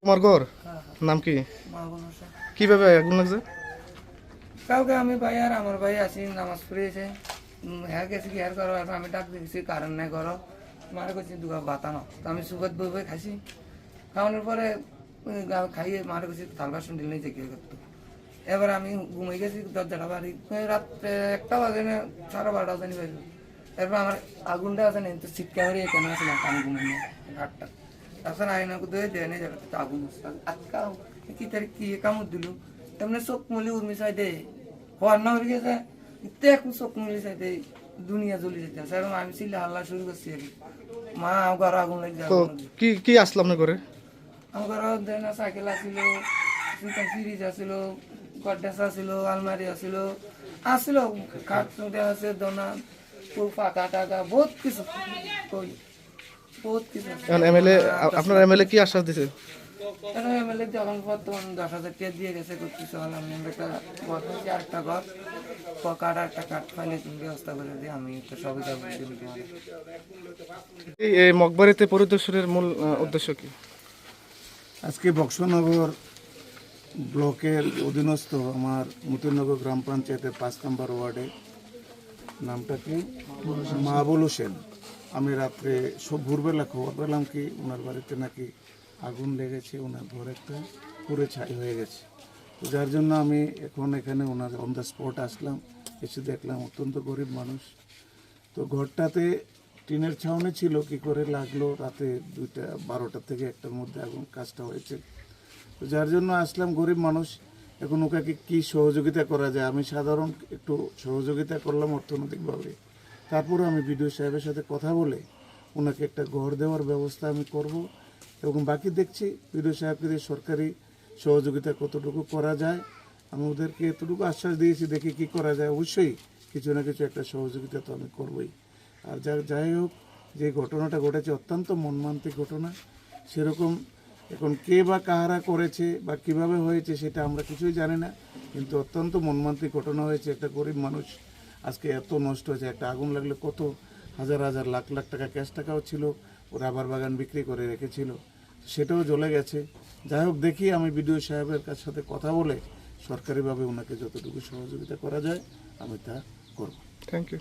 তোমার ঘর হ্যাঁ, নাম কি মাহবুব হোসেন কীভাবে আগুন লাগছে? কাউকে আমি ভাই আর আমার ভাই আছি, নামাজ পড়িয়েছে হ্যাঁ গেছি কি হ্যাঁ করো? আমি ডাক দিয়েছি কারণ নাই করো। মারে করছি দুগা বাতানো তো আমি সুগত বই বই খাইছি। খাওয়ানোর পরে খাইয়ে মারে করছি থাল বাসন দিল নিয়ে চেকিয়ে করতো এবার আমি ঘুমিয়ে গেছি, দরজাটা বাড়ি রাত্রে একটা বাজে না, সাড়ে বারোটা বাজে বাজে এরপর আমার আগুনটা আছে না তো ছিটকে মারি, এখানে আসলাম আমি ঘুমিয়ে ঘাটটা। কি কামড় দিল তেমনি চোখ মুলি উর্মি চাই দে হওয়ার না হয়ে গেছে ইতে এখন চোখ মুলি চাই দে দুনিয়া জ্বলি যেতে আছে এবং আমি চিল্লা হাল্লা শুরু করছি। মা ঘর আগুন লেগে তো যাবে কি কি আসলাম না করে আমার দেয় না সাইকেল আছিল ফ্রিজ আছিল গড্ডেস আছিল আলমারি আছিল আছিল খাট সুবিধা আছে দোনা পাকা টাকা বহুত কিছু কই বহুত কিছু আছে। এখন এমএলএ আপনার এমএলএ কি আশ্বাস দিছে? এখন এমএলএ যখন বর্তমান দশ হাজার টাকা দিয়ে গেছে করতেছে। আমি একটা ঘর ঘর। কাঠ একটা কাঠ ফাইলে তুমি ব্যবস্থা করে দিই আমি এই এই মকবাড়িতে পরিদর্শনের মূল উদ্দেশ্য কি? আজকে বক্সনগর ব্লকের অধীনস্থ আমার মতিনগর গ্রাম পঞ্চায়েতের পাঁচ নম্বর ওয়ার্ডে নামটা কি? মাহবুল হোসেন। আমি রাত্রে সব ভোরবেলা খবর পেলাম কি ওনার বাড়িতে নাকি আগুন লেগেছে ওনার ঘর একটা পুরে ছাই হয়ে গেছে। তো যার জন্য আমি এখন এখানে ওনার অন দ্য স্পট আসলাম, এসে দেখলাম অত্যন্ত গরিব মানুষ। তো ঘরটাতে টিনের ছাউনি ছিল, কি করে লাগল রাতে দুইটা, বারোটা থেকে একটার মধ্যে আগুন কাজটা হয়েছে। তো যার জন্য আসলাম গরিব মানুষ। এখন ওকে কি সহযোগিতা করা যায়? আমি সাধারণ একটু সহযোগিতা করলাম অর্থনৈতিকভাবে। তারপরে আমি বিডিও সাহেবের সাথে কথা বলে ওনাকে একটা ঘর দেওয়ার ব্যবস্থা আমি করব এবং বাকি দেখছি বিডিও সাহেবকে দিয়ে সরকারি সহযোগিতা কতটুকু করা যায়, আমি ওদেরকে এতটুকু আশ্বাস দিয়েছি, দেখি কি করা যায়। অবশ্যই কিছু না কিছু একটা সহযোগিতা তো আমি করবই। আর যা যাই হোক, যে ঘটনাটা ঘটেছে অত্যন্ত মর্মান্তিক ঘটনা। সেরকম এখন কে বা কাহারা করেছে বা কীভাবে হয়েছে সেটা আমরা কিছুই জানি না, কিন্তু অত্যন্ত মর্মান্তিক ঘটনা হয়েছে। একটা গরিব মানুষ আজকে এত নষ্ট হয়েছে, একটা আগুন লাগলে কত হাজার হাজার লাখ লাখ টাকা ক্যাশ টাকাও ছিল রাবার বাগান বিক্রি করে রেখেছিল। সেটাও জ্বলে গেছে। যাই হোক, দেখি আমি বিডিও সাহেবের কাছ সাথে কথা বলে সরকারিভাবে ওনাকে যতটুকু সহযোগিতা করা যায়, আমি তা করব। Thank you